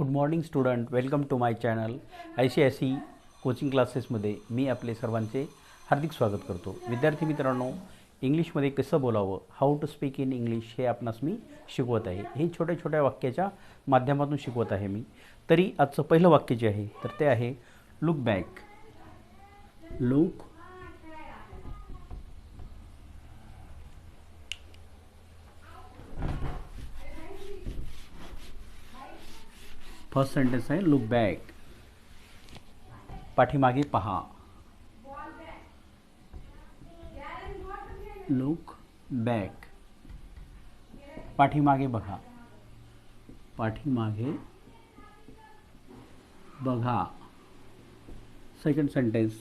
Good morning student welcome to my channel I C I C coaching क्लासेसमध्ये मी आपले सर्वांचे हार्दिक स्वागत करतो. विद्यार्थी मित्रांनो इंग्लिशमध्ये कसं बोलावं? How to speak in English हे आपणास मी शिकवत आहे. हे छोट्या छोट्या वाक्याच्या माध्यमातून शिकवत आहे मी. तरी आजचं पहिलं वाक्य जे आहे तर ते आहे look back look first sentence आहे लुक बॅक. पाठीमागे पहा। Look back. पाठीमागे बघा। पाठीमागे बघा। सेकंड सेंटेन्स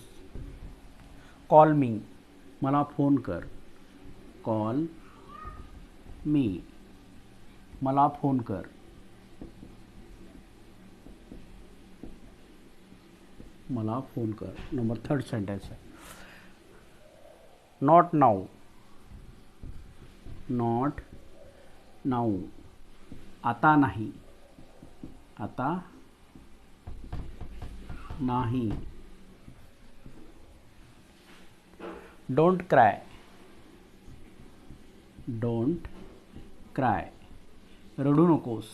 कॉल मी मला फ़ोन कर. कॉल मी मला फ़ोन कर. मला फोन कर. नंबर थर्ड सेंटेन्स आहे. नॉट नाऊ नॉट नाऊ आता नाही. आता नाही. डोंट क्राय डोंट क्राय रडू नकोस.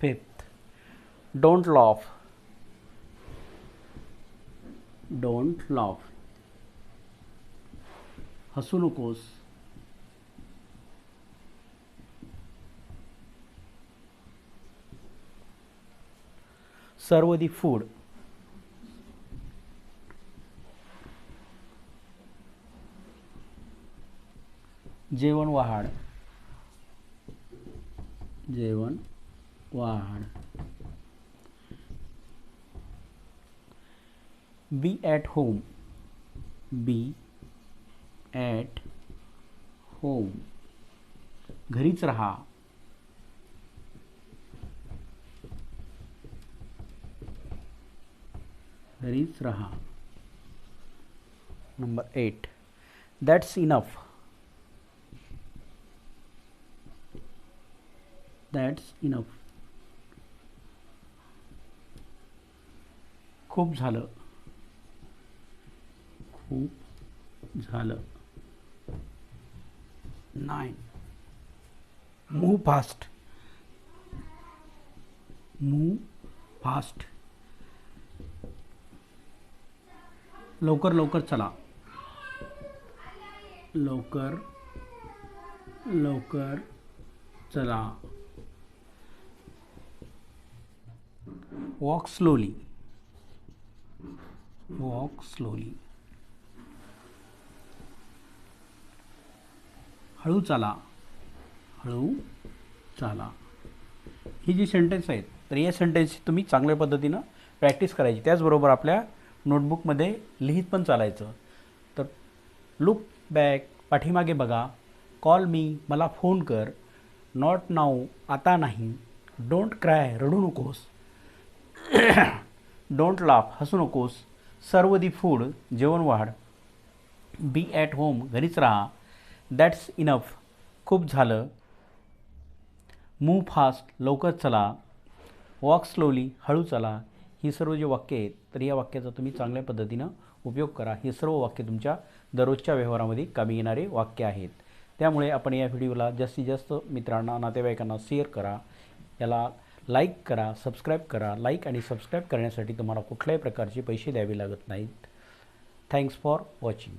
Fifth don't laugh don't laugh हसू नकोस. सर्व दी फूड जेवण वाढ जेवण वाढ be at home be at home घरीच राहा. घरीच राहा. Number eight that's enough that's enough खूप झालं. खूप झालं. Nine. Move fast move fast लवकर लवकर चला. लवकर लवकर चला. वॉक स्लोली वॉक स्लोली हळू चाला. हळू चाला. ही जी सेंटेन्स आहेत तर या सेंटेन्स तुम्ही चांगल्या पद्धतीनं प्रॅक्टिस करायची. त्याचबरोबर आपल्या नोटबुकमध्ये लिहित पण चालायचं. तर लुक बॅक पाठीमागे बघा. कॉल मी मला फोन कर. नॉट नाऊ आता नाही. डोंट क्राय रडू नकोस. डोंट लाफ हसू नकोस. सर्व दी फूड जेवण वाढ. बी ॲट होम घरीच राहा. दॅट्स इनफ खूप झालं. मूव फास्ट लवकर चला. वॉक स्लोली हळू चला. ही सर्व जे वाक्य आहेत तर या वाक्याचा तुम्ही चांगल्या पद्धतीनं उपयोग करा. हे सर्व वाक्य तुमच्या दररोजच्या व्यवहारामध्ये कामी येणारे वाक्य आहेत. त्यामुळे आपण या व्हिडिओला जास्तीत जास्त मित्रांना नातेवाईकांना शेअर करा. याला लाईक करा सबस्क्राईब करा. लाईक आणि सबस्क्राईब करण्यासाठी तुम्हाला कुठल्याही प्रकारचे पैसे द्यावे लागत नाहीत. Thanks for watching.